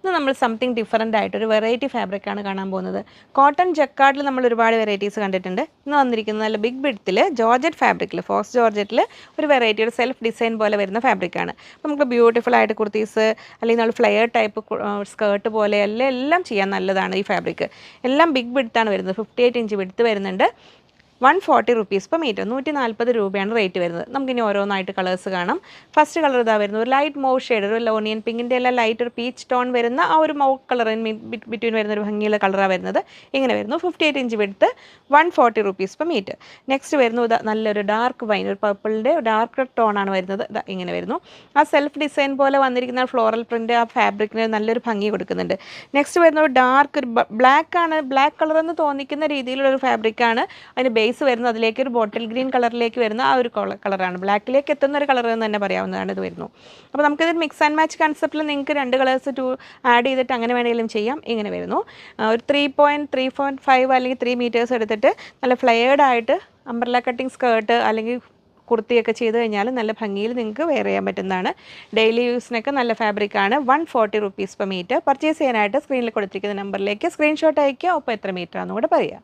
ഇന്ന് നമ്മൾ something different ആയിട്ട് ഒരു വെറൈറ്റി ഫാബ്രിക്കാണ് കാണാൻ പോകുന്നത്. കോട്ടൺ ജക്കാർഡിൽ നമ്മൾ ഒരുപാട് വെറൈറ്റീസ് കണ്ടിട്ടുണ്ട്. ഇന്ന് വന്നിരിക്കുന്നത് നല്ല ബിഗ് ബിഡ്ത്തിൽ ജോർജറ്റ് ഫാബ്രിക്കിൽ ഫോക്സ് ജോർജറ്റിൽ ഒരു വെറൈറ്റി ഒരു സെൽഫ് ഡിസൈൻ പോലെ വരുന്ന ഫാബ്രിക്കാണ് അപ്പോൾ നമുക്ക് ബ്യൂട്ടിഫുൾ ആയിട്ട് കുർത്തീസ് അല്ലെങ്കിൽ നമ്മൾ ഫ്ലെയർ ടൈപ്പ് സ്കേർട്ട് പോലെ എല്ലാം എല്ലാം ചെയ്യാൻ നല്ലതാണ് ഈ ഫാബ്രിക് എല്ലാം ബിഗ് ബിഡ്ത്താണ് വരുന്നത്. ഫിഫ്റ്റി എയ്റ്റ് ഇഞ്ച് വിടുത്ത് വരുന്നുണ്ട്. One forty rupees per metre നൂറ്റി നാൽപ്പത് രൂപയാണ് റേറ്റ് വരുന്നത്. നമുക്കിനി ഓരോന്നായിട്ട് കളേഴ്സ് കാണാം. ഫസ്റ്റ് കളർ ഇതാ വരുന്നത്. ഒരു ലൈറ്റ് മൗ ഷെയ്ഡ് ഒരു ലോണിയൻ പിങ്കിന്റെ എല്ലാം ലൈറ്റ് ഒരു പീച്ച് ടോൺ വരുന്ന ആ ഒരു മൗ കളർ ബിറ്റ്വീൻ വരുന്ന ഒരു ഭംഗിയുള്ള കളറാണ് വരുന്നത്. ഇങ്ങനെ വരുന്നു. ഫിഫ്റ്റി എയ്റ്റ് ഇഞ്ച് വിടുത്ത് one forty rupees per metre next വരുന്നു ഇതാ നല്ലൊരു ഡാർക്ക് വൈൻ ഒരു പർപ്പിളിന്റെ ഡാർക്ക് ടോൺ ആണ് വരുന്നത്. ഇതാ ഇങ്ങനെ വരുന്നു. ആ സെൽഫ് ഡിസൈൻ പോലെ വന്നിരിക്കുന്ന ഫ്ലോറൽ പ്രിന്റ് ആ ഫാബ്രിക്കിന് നല്ലൊരു ഭംഗി കൊടുക്കുന്നുണ്ട്. നെക്സ്റ്റ് വരുന്ന ഒരു ഡാർക്ക് ഒരു ബ്ലാക്ക് ആണ്. ബ്ലാക്ക് കളർ എന്ന് തോന്നിക്കുന്ന രീതിയിലുള്ള ഒരു ഫാബ്രിക്കാണ് അതിന് ബേസ് വരുന്നത് അതിലേക്ക് ഒരു ബോട്ടിൽ ഗ്രീൻ കളറിലേക്ക് വരുന്ന ആ ഒരു കളറാണ്. ബ്ലാക്കിലേക്ക് എത്തുന്ന ഒരു കളർ എന്ന് തന്നെ പറയാവുന്നതാണ് ഇത് വരുന്നു. അപ്പോൾ നമുക്കിത് മിക്സ് ആൻഡ് മാച്ച് കൺസെപ്റ്റിൽ നിങ്ങൾക്ക് രണ്ട് കളേഴ്സ് ടു ആഡ് ചെയ്തിട്ട് അങ്ങനെ വേണമെങ്കിലും ചെയ്യാം. ഇങ്ങനെ വരുന്നു. ഒരു three point three point five അല്ലെങ്കിൽ ത്രീ മീറ്റേഴ്സ് എടുത്തിട്ട് നല്ല ഫ്ലെയർഡ് ആയിട്ട് അംബ്രല കട്ടിങ് സ്കേർട്ട് അല്ലെങ്കിൽ കുർത്തിയൊക്കെ ചെയ്ത് കഴിഞ്ഞാൽ നല്ല ഭംഗിയിൽ നിങ്ങൾക്ക് വെയർ ചെയ്യാൻ പറ്റുന്നതാണ്. ഡെയിലി യൂസിനൊക്കെ നല്ല ഫാബ്രിക്കാണ് one forty rupees per metre purchase ചെയ്യാനായിട്ട് സ്ക്രീനിൽ കൊടുത്തിരിക്കുന്ന നമ്പറിലേക്ക് സ്ക്രീൻഷോട്ട് അയക്കുക ഒപ്പം എത്ര മീറ്റർ ആണെന്നും കൂടെ പറയാം.